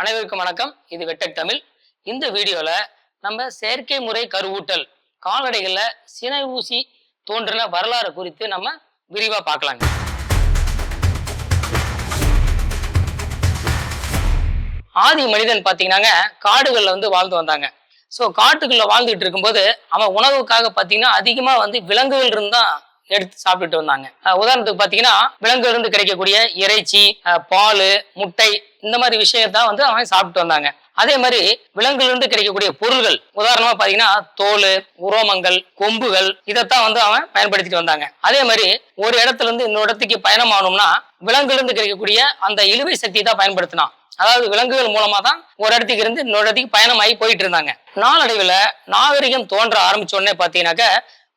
அனைவருக்கும் வணக்கம். இது வெட்டக் தமிழ். இந்த வீடியோவில் நம்ம செயற்கை முறை கருவூட்டல் கால்நடைகளில் சினை ஊசி தோன்றின வரலாறு குறித்து நம்ம விரிவாக பார்க்கலாங்க. ஆதி மனிதன் பார்த்தீங்கன்னாங்க காடுகளில் வந்து வாழ்ந்து வந்தாங்க. ஸோ காட்டுக்குள்ளே வாழ்ந்துகிட்டு இருக்கும்போது அவன் உணவுக்காக பார்த்தீங்கன்னா அதிகமாக வந்து விலங்குகள் இருந்தால் எடுத்து சாப்பிட்டுட்டு வந்தாங்க. உதாரணத்துக்கு பாத்தீங்கன்னா விலங்குலேருந்து இருந்து கிடைக்கக்கூடிய இறைச்சி பால் முட்டை இந்த மாதிரி விஷயத்தான் வந்து அவன் சாப்பிட்டு வந்தாங்க. அதே மாதிரி விலங்குல இருந்து கிடைக்கக்கூடிய பொருள்கள் உதாரணமா பாத்தீங்கன்னா தோல் உரோமங்கள் கொம்புகள் இதைத்தான் வந்து அவன் பயன்படுத்திட்டு வந்தாங்க. அதே மாதிரி ஒரு இடத்துல இருந்து இன்னொரு இடத்துக்கு பயணமானோம்னா விலங்குல இருந்து கிடைக்கக்கூடிய அந்த இழுவை சக்தி தான் பயன்படுத்தினான். அதாவது விலங்குகள் மூலமா தான் ஒரு இடத்துக்கு இருந்து இன்னொரு இடத்துக்கு பயணமாகி போயிட்டு இருந்தாங்க. நாளடைவுல நாகரிகம் தோன்ற ஆரம்பிச்ச உடனே பாத்தீங்கன்னாக்க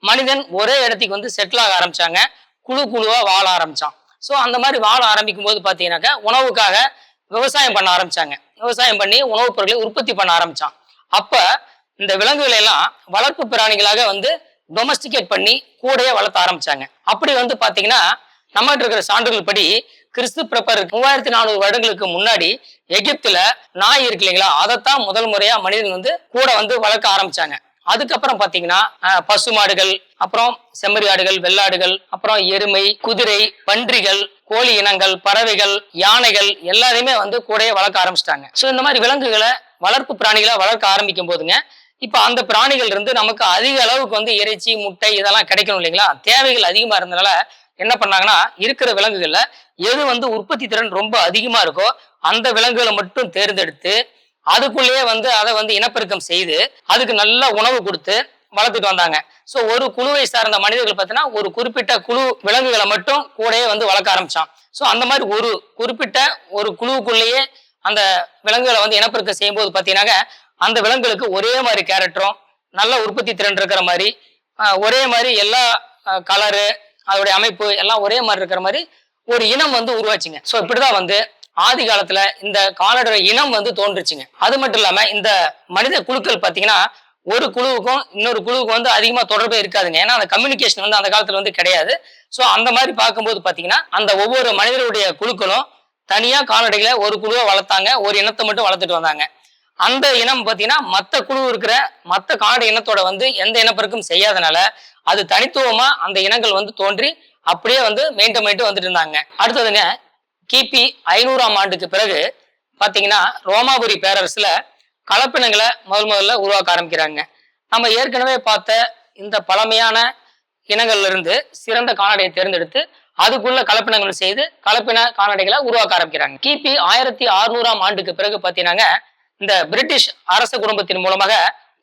மனிதன் ஒரே இடத்துக்கு வந்து செட்டில் ஆக ஆரம்பிச்சாங்க. குழு குழுவா வாழ ஆரம்பிச்சான். ஸோ அந்த மாதிரி வாழ ஆரம்பிக்கும் போது பாத்தீங்கன்னாக்க உணவுக்காக விவசாயம் பண்ண ஆரம்பிச்சாங்க. விவசாயம் பண்ணி உணவுப் பொருட்களை உற்பத்தி பண்ண ஆரம்பிச்சான். அப்ப இந்த விலங்குகளை எல்லாம் வளர்ப்பு பிராணிகளாக வந்து டொமஸ்டிகேட் பண்ணி கூடையே வளர்த்த ஆரம்பிச்சாங்க. அப்படி வந்து பாத்தீங்கன்னா நம்மகிட்ட இருக்கிற சான்றுகள் படி கிறிஸ்து பிறப்பர் மூவாயிரத்தி நானூறு வருடங்களுக்கு முன்னாடி எகிப்துல நாய் இருக்கு இல்லைங்களா? அதைத்தான் முதல் முறையா மனிதன் வந்து கூட வந்து வளர்க்க ஆரம்பிச்சாங்க. அதுக்கப்புறம் பாத்தீங்கன்னா பசு பசுமாடுகள் அப்புறம் செம்மறி ஆடுகள் வெள்ளாடுகள் அப்புறம் எருமை குதிரை பன்றிகள் கோழி இனங்கள் பறவைகள் யானைகள் எல்லாரையுமே வந்து கூடயே வளர்க்க ஆரம்பிச்சிட்டாங்க. ஸோ இந்த மாதிரி விலங்குகளை வளர்ப்பு பிராணிகளை வளர்க்க ஆரம்பிக்கும் போதுங்க இப்போ அந்த பிராணிகள் இருந்து நமக்கு அதிக அளவுக்கு வந்து இறைச்சி முட்டை இதெல்லாம் கிடைக்கணும் இல்லைங்களா? தேவைகள் அதிகமாக இருந்தனால என்ன பண்ணாங்கன்னா இருக்கிற விலங்குகளில் எது வந்து உற்பத்தி திறன் ரொம்ப அதிகமாக இருக்கோ அந்த விலங்குகளை மட்டும் தேர்ந்தெடுத்து அதுக்குள்ளேயே வந்து அதை வந்து இனப்பெருக்கம் செய்து அதுக்கு நல்ல உணவு கொடுத்து வளர்த்துட்டு வந்தாங்க. ஸோ ஒரு குழுவை சார்ந்த மனிதர்கள் பார்த்தீங்கன்னா ஒரு குறிப்பிட்ட குழு விலங்குகளை மட்டும் கூடயே வந்து வளர்க்க ஆரம்பிச்சான். ஸோ அந்த மாதிரி ஒரு குறிப்பிட்ட ஒரு குழுவுக்குள்ளேயே அந்த விலங்குகளை வந்து இனப்பெருக்கம் செய்யும்போது பார்த்தீங்கன்னாக்க அந்த விலங்குகளுக்கு ஒரே மாதிரி கேரக்டரும் நல்ல உற்பத்தி திறன் இருக்கிற மாதிரி ஒரே மாதிரி எல்லா கலரு அதோடைய அமைப்பு எல்லாம் ஒரே மாதிரி இருக்கிற மாதிரி ஒரு இனம் வந்து உருவாச்சுங்க. ஸோ இப்படிதான் வந்து ஆதி காலத்துல இந்த கால்நடை இனம் வந்து தோன்றுச்சுங்க. அது மட்டும் இல்லாம இந்த மனித குழுக்கள் பாத்தீங்கன்னா ஒரு குழுவுக்கும் இன்னொரு குழுவுக்கும் வந்து அதிகமா தொடர்பே இருக்காதுங்க. ஏன்னா அந்த கம்யூனிகேஷன் வந்து அந்த காலத்துல வந்து கிடையாது. ஸோ அந்த மாதிரி பார்க்கும்போது பாத்தீங்கன்னா அந்த ஒவ்வொரு மனிதருடைய குழுக்களும் தனியா கால்நடைகளை ஒரு குழுவை வளர்த்தாங்க. ஒரு இனத்தை மட்டும் வளர்த்துட்டு வந்தாங்க. அந்த இனம் பாத்தீங்கன்னா மத்த குழு இருக்கிற மத்த கால்நடை இனத்தோட வந்து எந்த இனப்பெருக்கும் செய்யாதனால அது தனித்துவமா அந்த இனங்கள் வந்து தோன்றி அப்படியே வந்து மெயின்டைன் பண்ணிட்டு வந்துட்டு இருந்தாங்க. அடுத்ததுங்க கிபி ஐநூறாம் ஆண்டுக்கு பிறகு பார்த்தீங்கன்னா ரோமாபுரி பேரரசில் கலப்பினங்களை முதல் முதல்ல உருவாக்க ஆரம்பிக்கிறாங்க. நம்ம ஏற்கனவே பார்த்த இந்த பழமையான இனங்கள்லேருந்து சிறந்த கால்நடையை தேர்ந்தெடுத்து அதுக்குள்ள கலப்பினங்கள் செய்து கலப்பின கால்நடைகளை உருவாக்க ஆரம்பிக்கிறாங்க. கிபி ஆயிரத்தி அறுநூறாம் ஆண்டுக்கு பிறகு பாத்தீங்கன்னா இந்த பிரிட்டிஷ் அரச குடும்பத்தின் மூலமாக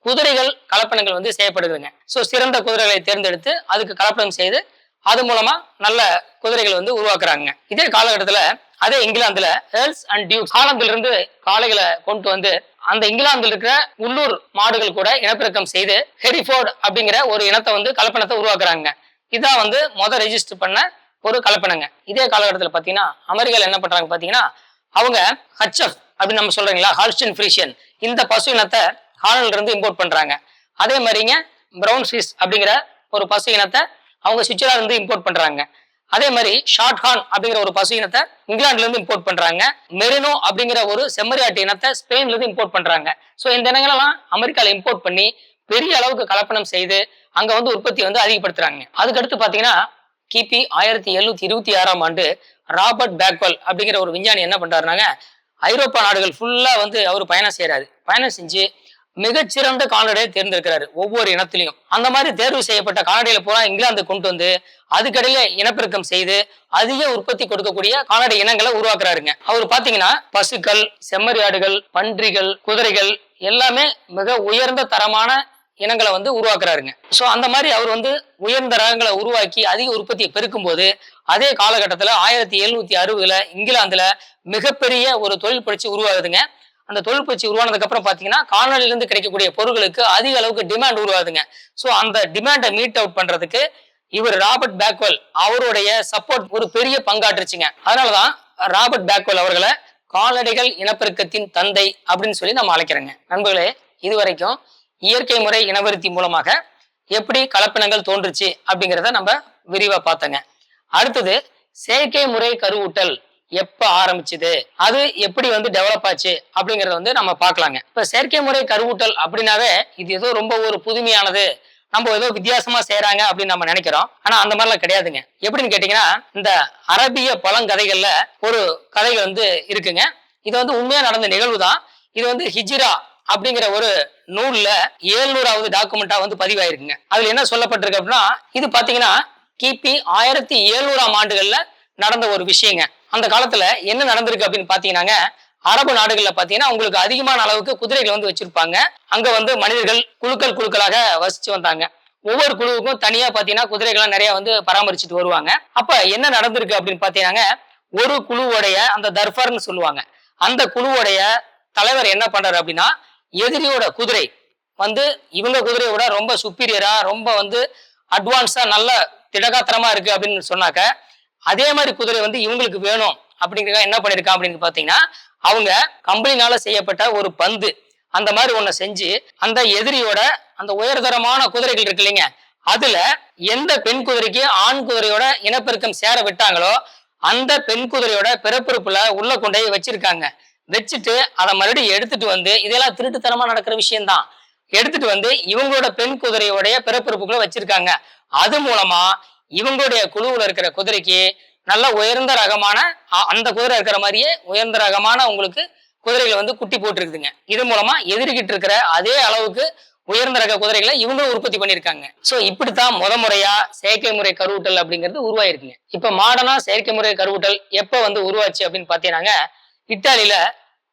குதிரைகள் கலப்பினங்கள் வந்து செய்யப்படுதுங்க. ஸோ சிறந்த குதிரைகளை தேர்ந்தெடுத்து அதுக்கு கலப்பனம் செய்து அது மூலமா நல்ல குதிரைகள் வந்து உருவாக்குறாங்க. இதே காலகட்டத்துல அதே இங்கிலாந்துல ஏர்ல்ஸ் அண்ட் டியூக்ஸ் ஹாலந்துல இருந்து காளைகளை கொண்டு வந்து அந்த இங்கிலாந்துல இருக்கிற உள்ளூர் மாடுகள் கூட இனப்பெருக்கம் செய்து ஹெரிஃபோர்ட் அப்படிங்கிற ஒரு இனத்தை வந்து கலப்பணத்தை உருவாக்குறாங்க. இதான் வந்து முத ரெஜிஸ்டர் பண்ண ஒரு கலப்பனங்க இதே காலகட்டத்தில் பார்த்தீங்கன்னா அமெரிக்காவில் என்ன பண்றாங்க பார்த்தீங்கன்னா அவங்க ஹச்எஃப் அப்படின்னு நம்ம சொல்றீங்களா? Holstein Friesian. இந்த பசு இனத்தை ஹாலண்ட்ல இருந்து இம்போர்ட் பண்றாங்க. அதே மாதிரிங்க பிரவுன் ஸ்விஸ் அப்படிங்கிற ஒரு பசு இனத்தை அவங்க சுவிட்சர்லாந்து இருந்து இம்போர்ட் பண்றாங்க. அதே மாதிரி ஷார்ட் ஹார்ன் அப்படிங்கிற ஒரு பசு இனத்தை இங்கிலாந்துல இருந்து இம்போர்ட் பண்றாங்க. மெரினோ அப்படிங்கிற ஒரு செம்மறியாட்டு இனத்தை ஸ்பெயின்ல இருந்து இம்போர்ட் பண்றாங்க. ஸோ இந்த இனங்களெல்லாம் அமெரிக்கால இம்போர்ட் பண்ணி பெரிய அளவுக்கு கலப்பணம் செய்து அங்க வந்து உற்பத்தி வந்து அதிகப்படுத்துறாங்க. அதுக்கடுத்து பாத்தீங்கன்னா கிபி ஆயிரத்தி எழுநூத்தி இருபத்தி ஆறாம் ஆண்டு ராபர்ட் பேக்வல் அப்படிங்கிற ஒரு விஞ்ஞானி என்ன பண்றாருனாங்க ஐரோப்பா நாடுகள் ஃபுல்லா வந்து அவர் பயணம் செய்யறாரு பயணம் செஞ்சு மிகச்சிறந்த கால்நடையை தேர்ந்தெடுக்கிறாரு ஒவ்வொரு இனத்திலையும். அந்த மாதிரி தேர்வு செய்யப்பட்ட கால்நடைகளை பூரா இங்கிலாந்து கொண்டு வந்து அதுக்கடையில இனப்பெருக்கம் செய்து அதிக உற்பத்தி கொடுக்கக்கூடிய கால்நடை இனங்களை உருவாக்குறாருங்க. அவர் பாத்தீங்கன்னா பசுக்கள் செம்மறி ஆடுகள் பன்றிகள் குதிரைகள் எல்லாமே மிக உயர்ந்த தரமான இனங்களை வந்து உருவாக்குறாருங்க. ஸோ அந்த மாதிரி அவர் வந்து உயர்ந்த ரகங்களை உருவாக்கி அதிக உற்பத்தியை பெருக்கும் போது அதே காலகட்டத்தில் ஆயிரத்தி எழுநூத்தி அறுபதுல இங்கிலாந்துல மிகப்பெரிய ஒரு தொழில் புரட்சி உருவாகுதுங்க. அந்த தொழில் புரட்சி உருவானதுக்கு அப்புறம் பாத்தீங்கன்னா கால்நடையிலிருந்து கிடைக்கக்கூடிய பொருட்களுக்கு அதிக அளவுக்கு டிமாண்ட் உருவாதுங்க ஸோ அந்த டிமாண்டை மீட் அவுட் பண்றதுக்கு இவர் ராபர்ட் பேக்வெல் அவருடைய சப்போர்ட் ஒரு பெரிய பங்காற்றுச்சுங்க. அதனாலதான் ராபர்ட் பேக்வெல் அவர்களை கால்நடைகள் இனப்பெருக்கத்தின் தந்தை அப்படின்னு சொல்லி நம்ம அழைக்கிறோங்க. நண்பர்களே இதுவரைக்கும் இயற்கை முறை இனவருத்தி மூலமாக எப்படி கலப்பினங்கள் தோன்றுச்சு அப்படிங்கிறத நம்ம விரிவா பார்த்தோங்க. அடுத்தது செயற்கை முறை கருவூட்டல் எப்ப ஆரம்பிச்சது? அது எப்படி வந்து டெவலப் ஆச்சு? அப்படிங்கறத வந்து நம்ம பார்க்கலாங்க. இப்ப செயற்கை முறை கருவூட்டல் அப்படின்னாவே இது ஏதோ ரொம்ப ஒரு புதுமையானது. நம்ம ஏதோ வித்தியாசமா செய்யறாங்க அப்படின்னு நம்ம நினைக்கிறோம். ஆனா அந்த மாதிரிலாம் கிடையாதுங்க. எப்படின்னு கேட்டீங்கன்னா இந்த அரபிய பழங்கதைகள்ல ஒரு கதைகள் வந்து இருக்குங்க. இது வந்து உண்மையா நடந்த நிகழ்வு தான் இது வந்து ஹிஜிரா அப்படிங்கிற ஒரு நூல்ல ஏழ்நூறாவது டாக்குமெண்டா வந்து பதிவாயிருக்குங்க. அதுல என்ன சொல்லப்பட்டிருக்கு அப்படின்னா இது பாத்தீங்கன்னா கிபி ஆயிரத்தி எழுநூறாம் ஆண்டுகள்ல நடந்த ஒரு விஷயங்க. அந்த காலத்துல என்ன நடந்திருக்கு அப்படின்னு பாத்தீங்கன்னாங்க அரபு நாடுகள்ல பாத்தீங்கன்னா உங்களுக்கு அதிகமான அளவுக்கு குதிரைகள் வந்து வச்சிருப்பாங்க. அங்க வந்து மனிதர்கள் குழுக்கள் குழுக்களாக வசிச்சு வந்தாங்க. ஒவ்வொரு குழுவுக்கும் தனியா பாத்தீங்கன்னா குதிரைகள்லாம் நிறைய வந்து பராமரிச்சுட்டு வருவாங்க. அப்ப என்ன நடந்திருக்கு அப்படின்னு பாத்தீங்கன்னாங்க ஒரு குழுவுடைய அந்த தர்பார்னு சொல்லுவாங்க. அந்த குழுவுடைய தலைவர் என்ன பண்றாரு அப்படின்னா எதிரியோட குதிரை வந்து இவங்க குதிரையை விட ரொம்ப சுப்பீரியரா ரொம்ப வந்து அட்வான்ஸா நல்ல திடகாத்திரமா இருக்கு அப்படின்னு சொன்னாக்க அதே மாதிரி குதிரை வந்து இவங்களுக்கு வேணும். அப்படிங்கிறத என்ன பண்ணிருக்கான் அப்படின்னு பாத்தீங்கன்னா அவங்க கம்பளினால செய்யப்பட்ட ஒரு பந்து. அந்த மாதிரி ஒண்ண செஞ்சு அந்த எதிரியோட அந்த உயர்தரமான குதிரைகள் இருக்கு இல்லைங்க அதுல எந்த பெண் குதிரைக்கு ஆண் குதிரையோட இனப்பெருக்கம் சேர விட்டாங்களோ அந்த பெண் குதிரையோட பிறப்பிறப்புல உள்ள கொண்டே வச்சிருக்காங்க. வச்சுட்டு அதை மறுபடியும் எடுத்துட்டு வந்து இதெல்லாம் திருட்டுத்தனமா நடக்கிற விஷயம்தான். எடுத்துட்டு வந்து இவங்களோட பெண் குதிரையோடைய பிறப்பிறப்புக்குள்ள வச்சிருக்காங்க. அது மூலமா இவங்களுடைய குழுவில் இருக்கிற குதிரைக்கு நல்ல உயர்ந்த ரகமான அ- அந்த குதிரை இருக்கிற மாதிரியே உயர்ந்த ரகமான உங்களுக்கு குதிரைகள் வந்து குட்டி போட்டிருக்குதுங்க. இது மூலமா எதிர்கிட்டு இருக்கிற அதே அளவுக்கு உயர்ந்த ரக குதிரைகளை இவங்களும் உற்பத்தி பண்ணியிருக்காங்க. ஸோ இப்படித்தான் முத முறையா செயற்கை முறை கருவூட்டல் அப்படிங்கிறது உருவாயிருக்குங்க. இப்ப மாடர்னா செயற்கை முறை கருவூட்டல் எப்போ வந்து உருவாச்சு அப்படின்னு பார்த்தீங்கன்னாங்க இத்தாலியில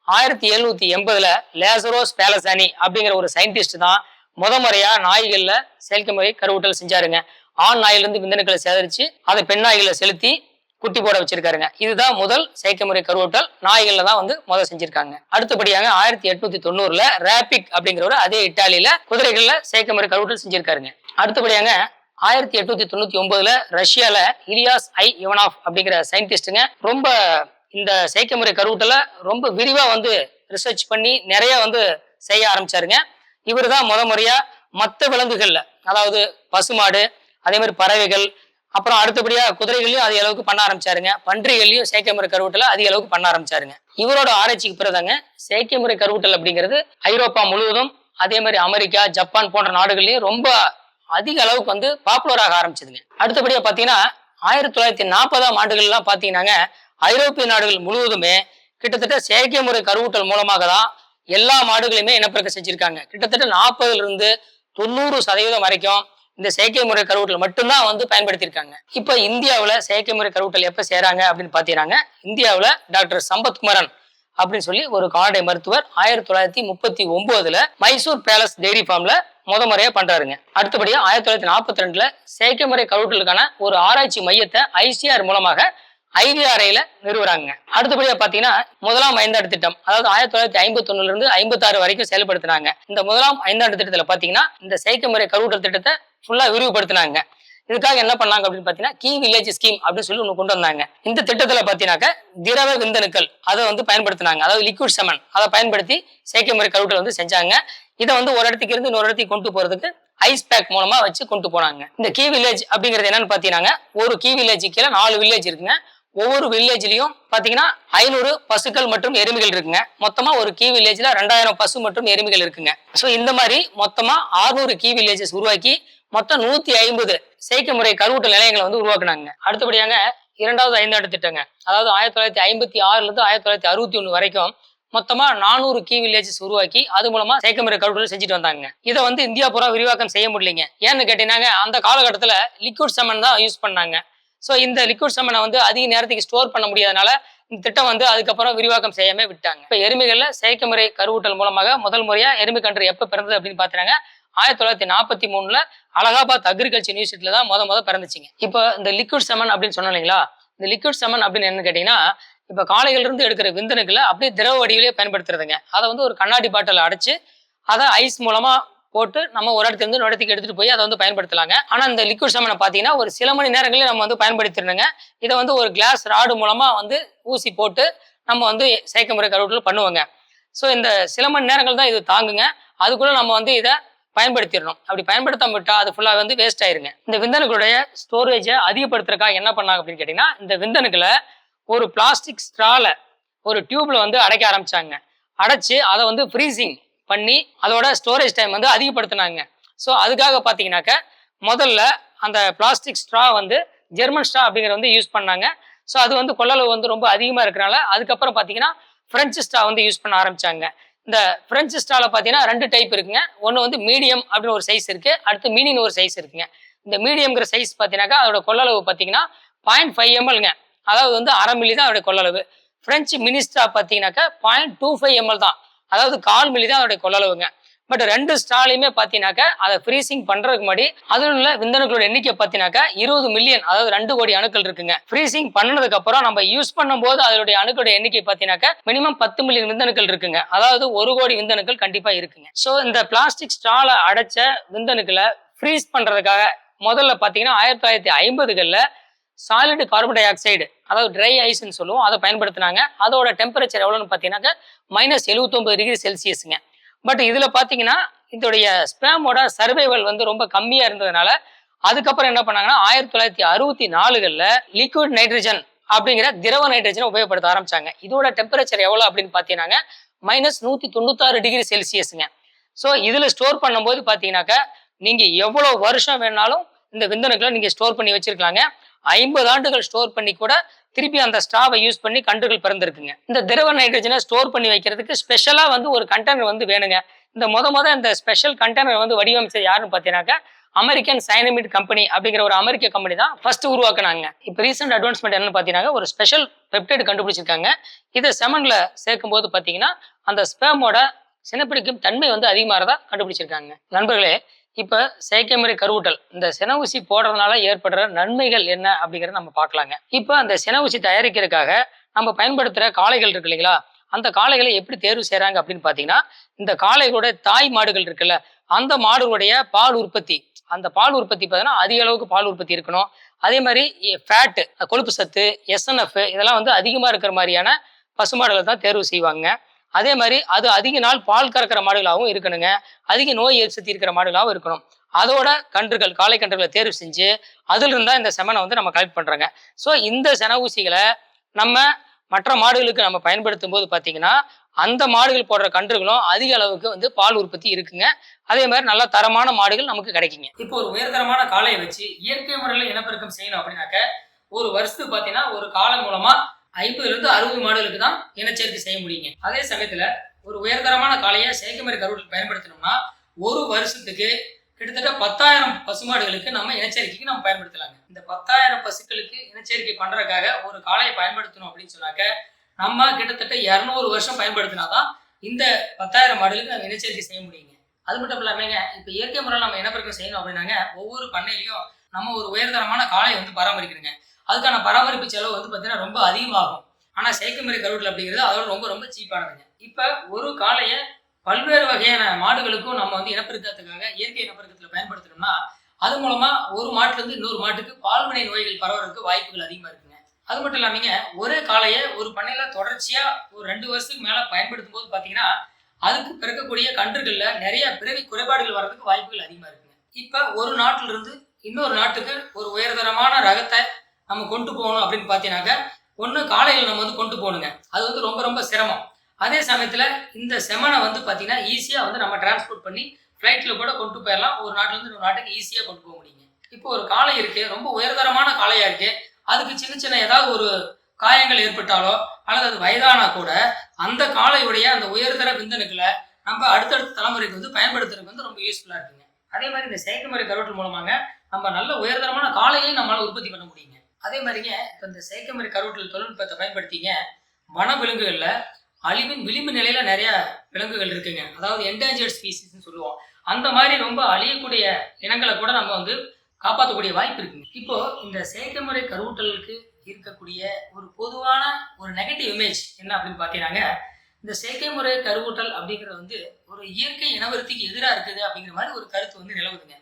ஆயிரத்தி எழுநூத்தி எண்பதுல லேசரோஸ் பேலசானி அப்படிங்கிற ஒரு சயின்டிஸ்ட் தான் முத முறையா நாய்கள்ல செயற்கை முறை கருவூட்டல் செஞ்சாருங்க. ஆண் நாயிலிருந்து விந்தணுக்களை சேகரித்து அதை பெண் நாய்களை செலுத்தி குட்டி போட வச்சிருக்காருங்க. இதுதான் முதல் செயற்கை முறை கருவூட்டல். நாய்கள்ல தான் வந்து முதல் செஞ்சிருக்காங்க. அடுத்தபடியாக ஆயிரத்தி எட்நூத்தி தொண்ணூறுல ரேபிக் அப்படிங்கிறவர் அதே இட்டாலியில குதிரைகள்ல செயற்கை முறை கருவூட்டல் செஞ்சிருக்காருங்க. அடுத்தபடியாக ஆயிரத்தி எட்நூத்தி தொண்ணூத்தி ஒன்பதுல ரஷ்யால இலியாஸ் ஐ யுவனாஃப் அப்படிங்கிற சயின்டிஸ்டுங்க ரொம்ப இந்த செயற்கை முறை கருவூட்டல ரொம்ப விரிவா வந்து ரிசர்ச் பண்ணி நிறைய வந்து செய்ய ஆரம்பிச்சாருங்க. இவர் தான் முத முறையா மற்ற விலங்குகள்ல அதாவது பசுமாடு அதே மாதிரி பறவைகள் அப்புறம் அடுத்தபடியாக குதிரைகளையும் அதிக அளவுக்கு பண்ண ஆரம்பிச்சாருங்க. பன்றிகள்லையும் செயற்கை முறை கருவூட்டல அதிக அளவுக்கு பண்ண ஆரம்பிச்சாருங்க. இவரோட ஆராய்ச்சிக்கு பிறதாங்க செயற்கை முறை கருவூட்டல் அப்படிங்கிறது ஐரோப்பா முழுவதும் அதே மாதிரி அமெரிக்கா ஜப்பான் போன்ற நாடுகள்லையும் ரொம்ப அதிக அளவுக்கு வந்து பாப்புலராக ஆரம்பிச்சதுங்க. அடுத்தபடியா பார்த்தீங்கன்னா ஆயிரத்தி தொள்ளாயிரத்தி நாற்பதாம் ஆண்டுகள்லாம் பார்த்தீங்கன்னாங்க ஐரோப்பிய நாடுகள் முழுவதுமே கிட்டத்தட்ட செயற்கை முறை கருவூட்டல் மூலமாக தான் எல்லா மாடுகளையுமே இனப்பெருக்கம் செஞ்சிருக்காங்க. கிட்டத்தட்ட நாற்பதுல இருந்து தொண்ணூறு சதவீதம் வரைக்கும் இந்த செயற்கை முறை கருவூட்டல் மட்டும்தான் வந்து பயன்படுத்தியிருக்காங்க. இப்போ இந்தியாவில் செயற்கை முறை கருவூட்டல் எப்போ சேராங்க அப்படின்னு பார்த்தீங்கன்னா இந்தியாவில் டாக்டர் சம்பத்குமரன் அப்படின்னு சொல்லி ஒரு கால்நடை மருத்துவர் ஆயிரத்தி தொள்ளாயிரத்தி முப்பத்தி ஒன்பதுல மைசூர் பேலஸ் டெய்ரி ஃபார்ம்ல முத முறையா பண்றாருங்க. அடுத்தபடியா ஆயிரத்தி தொள்ளாயிரத்தி நாற்பத்தி ரெண்டுல செயற்கை முறை கருவூட்டலுக்கான ஒரு ஆராய்ச்சி மையத்தை ஐசிஆர் மூலமாக ஐவிஆர்ஐல நிறுவுறாங்க. அடுத்தபடியா பாத்தீங்கன்னா முதலாம் ஐந்தாண்டு திட்டம் அதாவது ஆயிரத்தி தொள்ளாயிரத்தி ஐம்பத்தி ஒண்ணுல இருந்து ஐம்பத்தாறு வரைக்கும் செயல்படுத்தினாங்க. இந்த முதலாம் ஐந்தாண்டு திட்டத்துல பாத்தீங்கன்னா இந்த செயற்கை முறை கருவூட்டல் திட்டத்தை ஃபுல்லா விரிவுபடுத்தினாங்க. இதுக்காக என்ன பண்ணாங்க அப்படின்னு பாத்தீங்கன்னா கீ வில்லேஜ் ஸ்கீம் அப்படின்னு சொல்லி ஒன்று கொண்டு வந்தாங்க. இந்த திட்டத்துல பாத்தீங்கன்னாக்க திரவ விந்தணுக்கள் அதை வந்து பயன்படுத்தினாங்க. அதாவது லிக்விட் செமன் அதை பயன்படுத்தி செயற்கை முறை கருவிகள் வந்து செஞ்சாங்க. இதை வந்து ஒரு இடத்துக்கு இருந்து இன்னொரு இடத்துக்கு கொண்டு போறதுக்கு ஐஸ் பேக் மூலமா வச்சு கொண்டு போனாங்க. இந்த கீ வில்லேஜ் அப்படிங்கிறது என்னன்னு பாத்தீங்கன்னா ஒரு கீ வில்லேஜ் கீழே நாலு வில்லேஜ் இருக்குங்க. ஒவ்வொரு வில்லேஜ்லயும் பாத்தீங்கன்னா ஐநூறு பசுக்கள் மற்றும் எருமைகள் இருக்குங்க. மொத்தமா ஒரு கீ வில்லேஜ்ல ரெண்டாயிரம் பசு மற்றும் எருமைகள் இருக்குங்க. சோ இந்த மாதிரி மொத்தமா 600 கீ வில்லேஜஸ் உருவாக்கி மொத்தம் நூத்தி ஐம்பது செயற்கை முறை கருவூட்டல் நிலையங்களை வந்து உருவாக்குனாங்க. அடுத்தபடியாக இரண்டாவது ஐந்தாண்டு திட்டங்க. அதாவது ஆயிரத்தி தொள்ளாயிரத்தி ஐம்பத்தி ஆறுல இருந்து ஆயிரத்தி தொள்ளாயிரத்தி அறுபத்தி ஒண்ணு வரைக்கும் மொத்தமா நானூறு கீ வில்லேஜஸ் உருவாக்கி அது மூலமா செயற்கை முறை கருவூட்டல் செஞ்சுட்டு வந்தாங்க. இதை வந்து இந்தியா பூரா விரிவாக்கம் செய்ய முடியலைங்க. ஏன்னு கேட்டீங்கன்னா அந்த காலகட்டத்துல லிக்விட் செமன் தான் யூஸ் பண்ணாங்க. ஸோ இந்த லிக்விட் செமனை வந்து அதிக நேரத்துக்கு ஸ்டோர் பண்ண முடியாதனால இந்த திட்டம் வந்து அதுக்கப்புறம் விரிவாக்கம் செய்யாம விட்டாங்க. இப்போ எருமைகளில் செயற்கை முறை கருவூட்டல் மூலமாக முதல் முறையாக எருமை கன்று எப்போ பிறந்தது அப்படின்னு பார்த்துறாங்க ஆயிரத்தி தொள்ளாயிரத்தி நாற்பத்தி மூணுல அலகாபாத் அக்ரிகல்ச்சர் யூனிவர்சிட்டியில தான் முத முத பிறந்துச்சிங்க. இப்போ இந்த லிக்விட் செமன் அப்படின்னு சொன்னோம் இல்லைங்களா? இந்த லிக்விட் செமன் அப்படின்னு என்ன கேட்டீங்கன்னா இப்போ காளைகள்ல இருந்து எடுக்கிற விந்தணுக்களை அப்படியே திரவ வடிவிலே பயன்படுத்துறதுங்க. அதை வந்து ஒரு கண்ணாடி பாட்டில் அடைச்சு அதை ஐஸ் மூலமாக போட்டு நம்ம ஒரு இடத்துல இருந்து இன்னொரு இடத்துக்கு எடுத்துட்டு போய் அதை வந்து பயன்படுத்தலாங்க. ஆனா இந்த லிக்விட் செமனை பார்த்தீங்கன்னா ஒரு சில மணி நேரங்களே நம்ம வந்து பயன்படுத்திடணுங்க. இதை வந்து ஒரு கிளாஸ் ராடு மூலமா வந்து ஊசி போட்டு நம்ம வந்து செயற்கை முறை கருவூட்டில் பண்ணுவோங்க. ஸோ இந்த சில மணி நேரங்கள் தான் இது தாங்குங்க. அதுக்குள்ள நம்ம வந்து இதை பயன்படுத்திடணும். அப்படி பயன்படுத்தாம விட்டா அது ஃபுல்லாக வந்து வேஸ்ட் ஆயிருங்க. இந்த விந்தணுக்களுடைய ஸ்டோரேஜை அதிகப்படுத்துறதுக்காக என்ன பண்ணாங்க அப்படின்னு கேட்டிங்கன்னா இந்த விந்தணுக்களை ஒரு பிளாஸ்டிக் ஸ்ட்ரால ஒரு டியூப்ல வந்து அடைக்க ஆரம்பிச்சாங்க. அடைச்சு அதை வந்து ஃப்ரீசிங் பண்ணி அதோட ஸ்டோரேஜ் டைம் வந்து அதிகப்படுத்தினாங்க. ஸோ அதுக்காக பார்த்தீங்கன்னாக்க முதல்ல அந்த பிளாஸ்டிக் ஸ்ட்ரா வந்து ஜெர்மன் ஸ்ட்ரா அப்படிங்கிற வந்து யூஸ் பண்ணாங்க. ஸோ அது வந்து கொள்ளளவு வந்து ரொம்ப அதிகமாக இருக்கிறனால அதுக்கப்புறம் பார்த்தீங்கன்னா ஃப்ரெஞ்சு ஸ்ட்ரா வந்து யூஸ் பண்ண ஆரம்பிச்சாங்க. இந்த ஃப்ரெஞ்சு ஸ்ட்ரால பார்த்தீங்கன்னா ரெண்டு டைப் இருக்குங்க. ஒன்று வந்து மீடியம் அப்படின்னு ஒரு சைஸ் இருக்குது அடுத்து மீடியம் ஒரு சைஸ் இருக்குங்க. இந்த மீடியம்ங்கிற சைஸ் பார்த்தீங்கன்னாக்கா அதோட கொள்ளளவு பார்த்தீங்கன்னா பாயிண்ட் ஃபைவ் எம்எல்ங்க அதாவது வந்து அரை மில்லி தான் அதோட கொள்ளளவு. ஃப்ரெஞ்சு மினிஸ்டா பார்த்தீங்கன்னாக்கா பாயிண்ட் டூ ஃபைவ் எம்எல் தான். அதாவது கால் மில்லி தான் அதோட கொள்ளளவுங்க பட் ரெண்டு ஸ்டாலையுமே பார்த்தீங்கன்னாக்கா அதை ஃப்ரீசிங் பண்றதுக்கு முன்னாடி அதில் உள்ள விந்தணுக்களோட எண்ணிக்கை பார்த்தீங்கன்னாக்கா இருபது மில்லியன் அதாவது ரெண்டு கோடி அணுக்கள் இருக்குங்க. ஃப்ரீசிங் பண்ணதுக்கு அப்புறம் நம்ம யூஸ் பண்ணும்போது அதோடைய அணுக்களோட எண்ணிக்கை பார்த்தீங்கன்னாக்கா மினிமம் பத்து மில்லியன் விந்தணுக்கள் இருக்குங்க. அதாவது ஒரு கோடி விந்தணுக்கள் கண்டிப்பா இருக்குங்க. ஸோ இந்த பிளாஸ்டிக் ஸ்டாலை அடைச்ச விந்தணுக்களை ஃப்ரீஸ் பண்றதுக்காக முதல்ல பார்த்தீங்கன்னா ஆயிரத்தி தொள்ளாயிரத்தி ஐம்பதுகளில் சாலிட் கார்பன் டை ஆக்சைடு அதாவது ட்ரை ஐஸ்ன்னு சொல்லுவோம் அதை பயன்படுத்தினாங்க. அதோட டெம்பரேச்சர் எவ்வளோன்னு பார்த்தீங்கன்னாக்கா மைனஸ் எழுபத்தொம்பது டிகிரி செல்சியஸுங்க பட் இதில் பார்த்தீங்கன்னா இதோடைய ஸ்பேமோட சர்வைவல் வந்து ரொம்ப கம்மியாக இருந்ததுனால அதுக்கப்புறம் என்ன பண்ணாங்கன்னா ஆயிரத்தி தொள்ளாயிரத்தி அறுபத்தி நாலுகளில் லிக்விட் நைட்ரஜன் அப்படிங்கிற திரவ நைட்ரஜனை உபயோகப்படுத்த ஆரம்பிச்சாங்க. இதோட டெம்பரேச்சர் எவ்வளோ அப்படின்னு பார்த்தீங்கன்னா மைனஸ் நூற்றி தொண்ணூத்தாறு டிகிரி செல்சியஸுங்க ஸோ இதில் ஸ்டோர் பண்ணும்போது பார்த்தீங்கன்னாக்கா நீங்கள் எவ்வளோ வருஷம் வேணாலும் இந்த விந்தணுக்களை நீங்கள் ஸ்டோர் பண்ணி வச்சுருக்கலாங்க. ஐம்பது ஆண்டுகள் ஸ்டோர் பண்ணி கூட திருப்பி அந்த ஸ்டாவை யூஸ் பண்ணி கன்றுகள் பிறந்திருக்குங்க. இந்த திரவ நைட்ரஜனை ஸ்டோர் பண்ணி வைக்கிறதுக்கு ஸ்பெஷலாக வந்து ஒரு கண்டெய்னர் வந்து வேணுங்க. இந்த முத முத இந்த ஸ்பெஷல் கண்டெய்னர் வந்து வடிவமைச்சது யாருன்னு பார்த்தீங்கன்னாக்கா அமெரிக்கன் சைனமிட் கம்பெனி அப்படிங்கிற ஒரு அமெரிக்க கம்பெனி தான் ஃபர்ஸ்ட் உருவாக்குனாங்க. இப்போ ரீசெண்ட் அட்வான்ஸ்மெண்ட் என்னன்னு பார்த்தீங்கன்னா ஒரு ஸ்பெஷல் பெப்டைடு கண்டுபிடிச்சிருக்காங்க. இதை செமனில் சேர்க்கும் போது பார்த்தீங்கன்னா அந்த ஸ்பேமோட சினப்பிடிக்கும் தன்மை வந்து அதிகமாகிறதா கண்டுபிடிச்சிருக்காங்க. நண்பர்களே இப்போ செயற்கை முறை கருவூட்டல் இந்த சென ஊசி போடுறதுனால ஏற்படுற நன்மைகள் என்ன அப்படிங்கிறத நம்ம பார்க்கலாங்க. இப்போ அந்த சென ஊசி தயாரிக்கிறதுக்காக நம்ம பயன்படுத்துகிற காளைகள் இருக்கு இல்லைங்களா? அந்த காளைகளை எப்படி தேர்வு செய்கிறாங்க அப்படின்னு பார்த்தீங்கன்னா இந்த காளைகளோட தாய் மாடுகள் இருக்குல்ல அந்த மாடுகளுடைய பால் உற்பத்தி அந்த பால் உற்பத்தி பார்த்தீங்கன்னா அதிக அளவுக்கு பால் உற்பத்தி இருக்கணும். அதே மாதிரி ஃபேட்டு கொழுப்பு சத்து எஸ்என்எஃப் இதெல்லாம் வந்து அதிகமாக இருக்கிற மாதிரியான பசுமாடுகளை தான் தேர்வு செய்வாங்க. அதே மாதிரி அது அதிக நாள் பால் கறக்கிற மாடுகளாகவும் இருக்கணுங்க. அதிக நோய் எதிர்ப்பு சக்தி இருக்கிற மாடுகளாகவும் இருக்கணும். அதோட கன்றுகள் காளை கன்றுகளை தேர்வு செஞ்சு அதில் இருந்தால் இந்த செமனை வந்து நம்ம கலெக்ட் பண்ணுறோங்க ஸோ இந்த சென ஊசிகளை நம்ம மற்ற மாடுகளுக்கு நம்ம பயன்படுத்தும் போது பார்த்தீங்கன்னா அந்த மாடுகள் போடுற கன்றுகளும் அதிக அளவுக்கு வந்து பால் உற்பத்தி இருக்குங்க. அதே மாதிரி நல்ல தரமான மாடுகள் நமக்கு கிடைக்குங்க. இப்போ ஒரு உயர்தரமான காளையை வச்சு இயற்கை முறையில் இனப்பெருக்கம் செய்யணும் அப்படின்னாக்க ஒரு வருஷத்துக்கு பார்த்தீங்கன்னா ஒரு காலம் மூலமா ஐம்பதுலேருந்து அறுபது மாடுகளுக்கு தான் இனச்சேர்க்கை செய்ய முடியுங்க. அதே சமயத்தில் ஒரு உயர்தரமான காளையை செயற்கைமுறை கருவூட்டல் பயன்படுத்தணும்னா ஒரு வருஷத்துக்கு கிட்டத்தட்ட பத்தாயிரம் பசுமாடுகளுக்கு நம்ம இனச்சேர்க்கைக்கு நம்ம பயன்படுத்தலாங்க. இந்த பத்தாயிரம் பசுக்களுக்கு இனச்சேர்க்கை பண்ணுறதுக்காக ஒரு காளையை பயன்படுத்தணும் அப்படின்னு சொன்னாக்க நம்ம கிட்டத்தட்ட இரநூறு வருஷம் பயன்படுத்தினாதான் இந்த பத்தாயிரம் மாடுகளுக்கு நம்ம இனச்சேர்க்கை செய்ய முடியுங்க. அது மட்டும் இல்லாமங்க இப்போ இயற்கை முறையில் நம்ம இனப்பெருக்கம் செய்யணும் அப்படின்னாங்க ஒவ்வொரு பண்ணையிலையும் நம்ம ஒரு உயர்தரமான காளையை வந்து பராமரிக்கணுங்க. அதுக்கான பராமரிப்பு செலவு வந்து பார்த்தீங்கன்னா ரொம்ப அதிகமாகும். ஆனால் செயற்கைமுறை கருவட்டில் அப்படிங்கிறது அதோட ரொம்ப ரொம்ப சீப்பானதுங்க இப்போ ஒரு காளையை பல்வேறு வகையான மாடுகளுக்கும் நம்ம வந்து இனப்பெருக்கத்துக்காக இயற்கை இனப்பெருக்கத்தில் பயன்படுத்தணும்னா அது மூலமாக ஒரு மாட்டுலேருந்து இன்னொரு மாட்டுக்கு பால்மனை நோய்கள் பரவறதுக்கு வாய்ப்புகள் அதிகமாக இருக்குங்க. அது மட்டும் இல்லாமங்க ஒரே காளையை ஒரு பண்ணையில் தொடர்ச்சியாக ஒரு ரெண்டு வருஷத்துக்கு மேலே பயன்படுத்தும் போது பார்த்தீங்கன்னா அதுக்கு பிறக்கக்கூடிய கன்றுகளில் நிறைய பிறவி குறைபாடுகள் வர்றதுக்கு வாய்ப்புகள் அதிகமாக இருக்குங்க. இப்போ ஒரு நாட்டிலிருந்து இன்னொரு நாட்டுக்கு ஒரு உயர்தரமான ரகத்தை நம்ம கொண்டு போகணும் அப்படின்னு பார்த்தீங்கன்னாக்க ஒன்று காலையில் நம்ம வந்து கொண்டு போகணுங்க. அது வந்து ரொம்ப ரொம்ப சிரமம். அதே சமயத்தில் இந்த செமனை வந்து பார்த்தீங்கன்னா ஈஸியாக வந்து நம்ம டிரான்ஸ்போர்ட் பண்ணி ஃப்ளைட்டில் கூட கொண்டு போயிடலாம் ஒரு நாட்டிலேருந்து இன்னொரு நாட்டுக்கு ஈஸியாக கொண்டு போக முடியுங்க. இப்போ ஒரு காளை இருக்குது ரொம்ப உயர்தரமான காளையாக இருக்குது அதுக்கு சின்ன சின்ன ஏதாவது ஒரு காயங்கள் ஏற்பட்டாலோ அல்லது அது வயதானா கூட அந்த காளையுடைய அந்த உயர்தர விந்தணுக்களை நம்ம அடுத்தடுத்த தலைமுறைக்கு வந்து பயன்படுத்துறதுக்கு வந்து ரொம்ப யூஸ்ஃபுல்லாக இருக்குங்க. அதே மாதிரி இந்த செயற்கைமுறை கருவட்டல் மூலமாக நம்ம நல்ல உயர்தரமான காளையையும் நம்மளால் உற்பத்தி பண்ண முடியுங்க. அதே மாதிரிங்க இப்போ இந்த செயற்கைமுறை கருவூட்டல் தொழில்நுட்பத்தை பயன்படுத்திங்க வன விலங்குகளில் அழிவின் விளிம்பு நிலையில நிறைய விலங்குகள் இருக்குங்க. அதாவது என்டேஞ்சர்ட் ஸ்பீசிஸ்ன்னு சொல்லுவோம். அந்த மாதிரி ரொம்ப அழியக்கூடிய இனங்களை கூட நம்ம வந்து காப்பாற்றக்கூடிய வாய்ப்பு இருக்குங்க. இப்போ இந்த செயற்கை முறை கருவூட்டலுக்கு இருக்கக்கூடிய ஒரு பொதுவான ஒரு நெகட்டிவ் இமேஜ் என்ன அப்படின்னு பார்த்தீங்கன்னாங்க இந்த செயற்கை முறை கருவூட்டல் அப்படிங்கிறது வந்து ஒரு இயற்கை இனவருத்திக்கு எதிராக இருக்குது அப்படிங்கிற மாதிரி ஒரு கருத்து வந்து நிலவுதுங்க.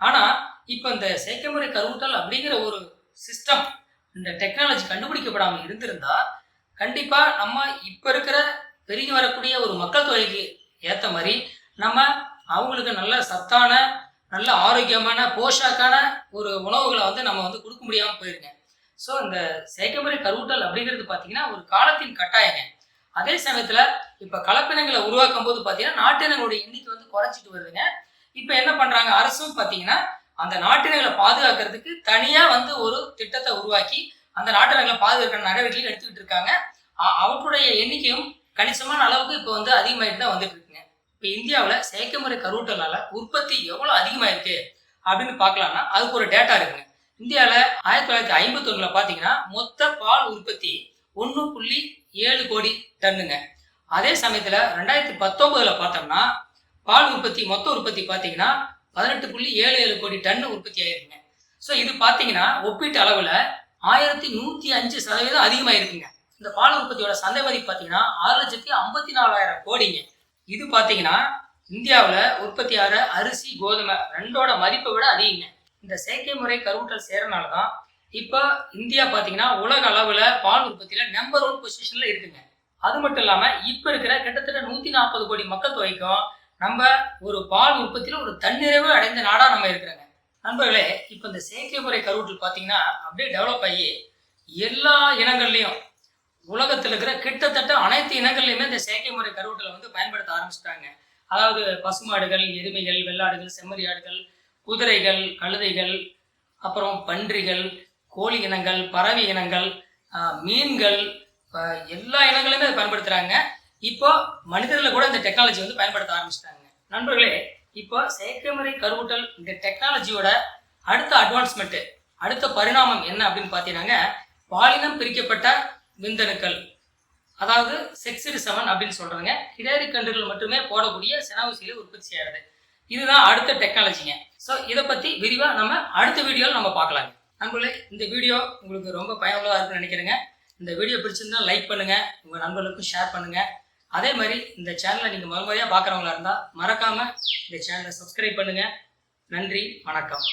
ஆனால் இப்போ இந்த செயற்கை முறை கருவூட்டல் அப்படிங்கிற ஒரு சிஸ்டம் இந்த டெக்னாலஜி கண்டுபிடிக்கப்படாமல் இருந்திருந்தா கண்டிப்பாக நம்ம இப்போ இருக்கிற பெருகி வரக்கூடிய ஒரு மக்கள் தொகைக்கு ஏற்ற மாதிரி நம்ம அவங்களுக்கு நல்ல சத்தான நல்ல ஆரோக்கியமான போஷாக்கான ஒரு உணவுகளை வந்து நம்ம வந்து கொடுக்க முடியாமல் போயிருங்க. ஸோ இந்த செயற்கைமுறை கருவூட்டல் அப்படிங்கிறது பார்த்தீங்கன்னா ஒரு காலத்தின் கட்டாயங்க. அதே சமயத்தில் இப்போ கலப்பினங்களை உருவாக்கும் போது பார்த்தீங்கன்னா நாட்டினங்களுடைய எண்ணிக்கை வந்து குறைச்சிட்டு வருதுங்க. இப்போ என்ன பண்ணுறாங்க அரசும் பார்த்தீங்கன்னா அந்த நாட்டினங்களை பாதுகாக்கிறதுக்கு தனியாக வந்து ஒரு திட்டத்தை உருவாக்கி அந்த நாட்டினங்களை பாதுகாக்கிற நடவடிக்கைகள் எடுத்துக்கிட்டு இருக்காங்க. அவற்றுடைய எண்ணிக்கையும் கணிசமான அளவுக்கு இப்போ வந்து அதிகமாயிட்டு தான் வந்துட்டு இருக்குங்க. இப்போ இந்தியாவில் செயற்கைமுறை கருவூட்டலால் உற்பத்தி எவ்வளோ அதிகமாயிருக்கு அப்படின்னு பார்க்கலாம்னா அதுக்கு ஒரு டேட்டா இருக்குங்க. இந்தியாவில் ஆயிரத்தி தொள்ளாயிரத்தி ஐம்பத்தொன்னுல பார்த்தீங்கன்னா மொத்த பால் உற்பத்தி ஒன்று புள்ளி ஏழு கோடி டன்னுங்க. அதே சமயத்தில் ரெண்டாயிரத்தி பத்தொம்பதில் பார்த்தோம்னா பால் உற்பத்தி மொத்த உற்பத்தி பார்த்தீங்கன்னா பதினெட்டு புள்ளி ஏழு ஏழு கோடி டன் உற்பத்தி ஆயிருக்குங்க. ஸோ இது பார்த்தீங்கன்னா ஒப்பீட்டு அளவில் ஆயிரத்தி நூற்றி அஞ்சு சதவீதம் அதிகமாக இருக்குங்க இந்த பால் உற்பத்தியோட சந்தை மதிப்பு பார்த்தீங்கன்னா ஆறு லட்சத்தி ஐம்பத்தி நாலாயிரம் கோடிங்க. இது பார்த்தீங்கன்னா இந்தியாவில் உற்பத்தி ஆகிற அரிசி கோதுமை ரெண்டோட மதிப்பை விட அதிகங்க. இந்த செயற்கை முறை கருவூட்டல் சேரனால தான் இப்போ இந்தியா பார்த்தீங்கன்னா உலக அளவில் பால் உற்பத்தியில் நம்பர் ஒன் பொசிஷனில் இருக்குங்க. அது மட்டும் இல்லாமல் இப்போ இருக்கிற கிட்டத்தட்ட நூற்றி நாற்பது கோடி மக்கள் தொகைக்கும் நம்ம ஒரு பால் உற்பத்தியில் ஒரு தன்னிறைவு அடைந்த நாடாக நம்ம இருக்கிறோங்க. நண்பர்களே இப்போ இந்த செயற்கை முறை கருவூட்டில் பார்த்தீங்கன்னா அப்படியே டெவலப் ஆகி எல்லா இனங்கள்லையும் உலகத்தில் இருக்கிற கிட்டத்தட்ட அனைத்து இனங்கள்லையுமே இந்த செயற்கை முறை கருவூட்டில் வந்து பயன்படுத்த ஆரம்பிச்சிட்டாங்க. அதாவது பசுமாடுகள் எருமைகள் வெள்ளாடுகள் செம்மறியாடுகள் குதிரைகள் கழுதைகள் அப்புறம் பன்றிகள் கோழி இனங்கள் பறவை இனங்கள் மீன்கள் எல்லா இனங்களுமே அதை பயன்படுத்துகிறாங்க இப்போ மனிதர்களை கூட இந்த டெக்னாலஜி வந்து பயன்படுத்த ஆரம்பிச்சிட்டாங்க. நண்பர்களே இப்போ செயற்கை முறை கருவூட்டல் இந்த டெக்னாலஜியோட அடுத்த அட்வான்ஸ்மெண்ட்டு அடுத்த பரிணாமம் என்ன அப்படின்னு பார்த்தீங்கன்னா பாலினம் பிரிக்கப்பட்ட விந்தணுக்கள். அதாவது செக்ஸ்டு செவன் அப்படின்னு சொல்றாங்க. கிடேரி கன்றுகள் மட்டுமே போடக்கூடிய செனவுசியில உற்பத்தி செய்யறது. இதுதான் அடுத்த டெக்னாலஜிங்க ஸோ இதை பத்தி விரிவா நம்ம அடுத்த வீடியோவில் நம்ம பார்க்கலாம் நண்பர்களே இந்த வீடியோ உங்களுக்கு ரொம்ப பயனுள்ளதாக இருக்குன்னு நினைக்கிறேங்க. இந்த வீடியோ பிடிச்சிருந்தா லைக் பண்ணுங்க. உங்க நண்பர்களுக்கும் ஷேர் பண்ணுங்க. அதே மாதிரி இந்த சேனலை நீங்கள் மறுமுறையாக பார்க்குறவங்களா இருந்தால் மறக்காமல் இந்த சேனலை சப்ஸ்கிரைப் பண்ணுங்கள் நன்றி வணக்கம்.